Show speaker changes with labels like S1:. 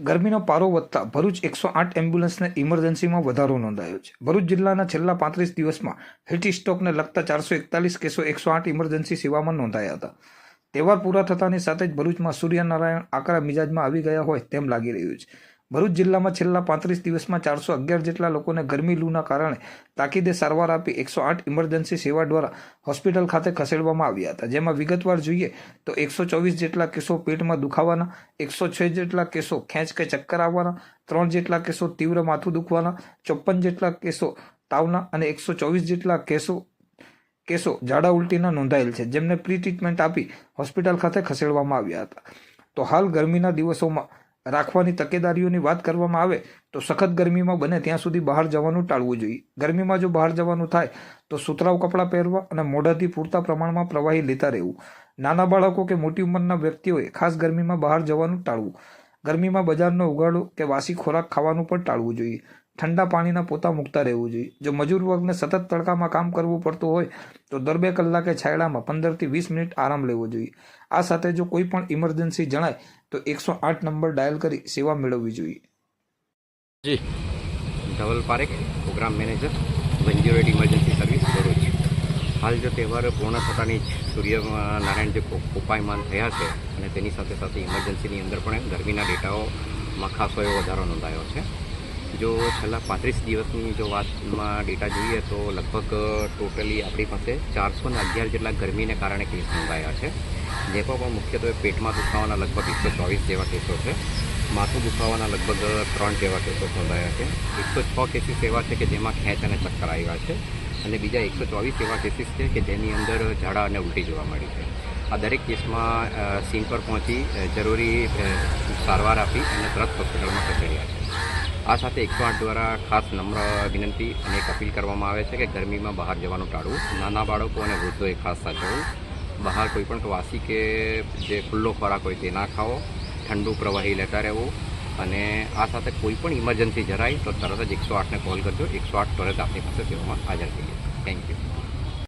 S1: ગરમીનો પારો વધતા ભરૂચ એકસો આઠ એમ્બ્યુલન્સને ઇમરજન્સીમાં વધારો નોંધાયો છે. ભરૂચ જિલ્લાના છેલ્લા પાંત્રીસ દિવસમાં હિટ સ્ટોકને લગતા ચારસો એકતાલીસ કેસો એકસો આઠ ઇમરજન્સી સેવામાં નોંધાયા હતા. તહેવાર પૂરા થતાની સાથે જ ભરૂચમાં સૂર્યનારાયણ આકરા મિજાજમાં આવી ગયા હોય તેમ લાગી રહ્યું છે. ભરૂચ જિલ્લામાં છેલ્લા પાંત્રીસ દિવસમાં ચારસો અગિયાર જેટલા લોકોને ગરમી લૂના કારણે તાકીદે સારવાર આપી એકસો આઠ ઇમરજન્સી સેવા દ્વારા હોસ્પિટલ ખાતે ખસેડવામાં આવ્યા હતા. જેમાં વિગતવાર જોઈએ તો એકસો ચોવીસ જેટલા કેસો પેટમાં દુખાવાના, એકસો છ જેટલા કેસો ખેંચ કે ચક્કર આવવાના, ત્રણ જેટલા કેસો તીવ્ર માથું દુખવાના ચોપન જેટલા કેસો તાવના અને એકસો ચોવીસ જેટલા કેસો કેસો ઝાડા ઉલટીના નોંધાયેલ છે, જેમને પ્રી ટ્રીટમેન્ટ આપી હોસ્પિટલ ખાતે ખસેડવામાં આવ્યા હતા. તો હાલ ગરમીના દિવસોમાં રાખવાની તકેદારીઓની વાત કરવામાં આવે તો સખત ગરમીમાં બને ત્યાં સુધી બહાર જવાનું ટાળવું જોઈએ. ગરમીમાં જો બહાર જવાનું થાય તો સુતરાઉ કપડાં પહેરવા અને મોઢાથી પૂરતા પ્રમાણમાં પ્રવાહી લેતા રહેવું. નાના બાળકો કે મોટી ઉંમરના વ્યક્તિઓએ ખાસ ગરમીમાં બહાર જવાનું ટાળવું. ગરમીમાં બજારનો ઉગાડો કે વાસી ખોરાક ખાવાનું પણ ટાળવું જોઈએ. ઠંડા પાણીના પોતા મૂકતા રહેવું જોઈએ. જો મજૂર વર્ગને સતત તડકામાં કામ કરવું પડતું હોય, તો દર બે કલાકે છાયડામાં પંદરથી વીસ મિનિટ આરામ લેવો જોઈએ. આ સાથે જો કોઈ પણ ઇમરજન્સી જણાય, તો એકસો આઠ નંબર ડાયલ કરી સેવા મેળવવી જોઈએ.
S2: જી. Dhaval Parekh, program manager one zero eight emergency service Bharuch હાલ જો તહેવાર પૂર્ણ થતાની જ સૂર્યનારાયણ જે ઉપાયમાન થયા છે અને તેની સાથે સાથે ઇમરજન્સીની અંદર પણ ગરમીના ડેટાઓમાં ખાસો એવો વધારો નોંધાયો છે. જો છેલ્લા પાંત્રીસ દિવસની જો વાતમાં ડેટા જોઈએ તો લગભગ ટોટલી આપણી પાસે ચારસો ને અગિયાર જેટલા ગરમીને કારણે કેસ નોંધાયા છે. જેમાં મુખ્યત્વે પેટમાં દુખાવાના લગભગ એકસો ચોવીસ જેવા કેસો છે. માથું દુખાવાના લગભગ ત્રણ જેવા કેસો નોંધાયા છે. એકસો છ કેસીસ એવા છે કે જેમાં ખેંચ અને ચક્કર આવ્યા છે અને બીજા એકસો ચોવીસ એવા કેસીસ છે કે જેની અંદર ઝાડા અને ઉલટી જોવા મળી છે. આ દરેક કેસમાં સીન પર પહોંચી જરૂરી સારવાર આપી અને તરત હોસ્પિટલમાં ખસેડ્યા છે. આ સાથે એકસો આઠ દ્વારા ખાસ નમ્ર વિનંતી અને એક અપીલ કરવામાં આવે છે કે ગરમીમાં બહાર જવાનું ટાળવું. નાના બાળકો અને વૃદ્ધોએ ખાસ સાચવવું. બહાર કોઈ પણ વાસી કે જે ખુલ્લો ખોરાક હોય તે ના ખાવો. ઠંડુ પ્રવાહી લેતા રહેવું. અને આ સાથે કોઈ પણ ઇમરજન્સી જરાય તો તરત જ એકસો આઠને કોલ કરજો. એકસો આઠ તરત આપણી પાસે સેવામાં હાજર થઈએ. Thank you.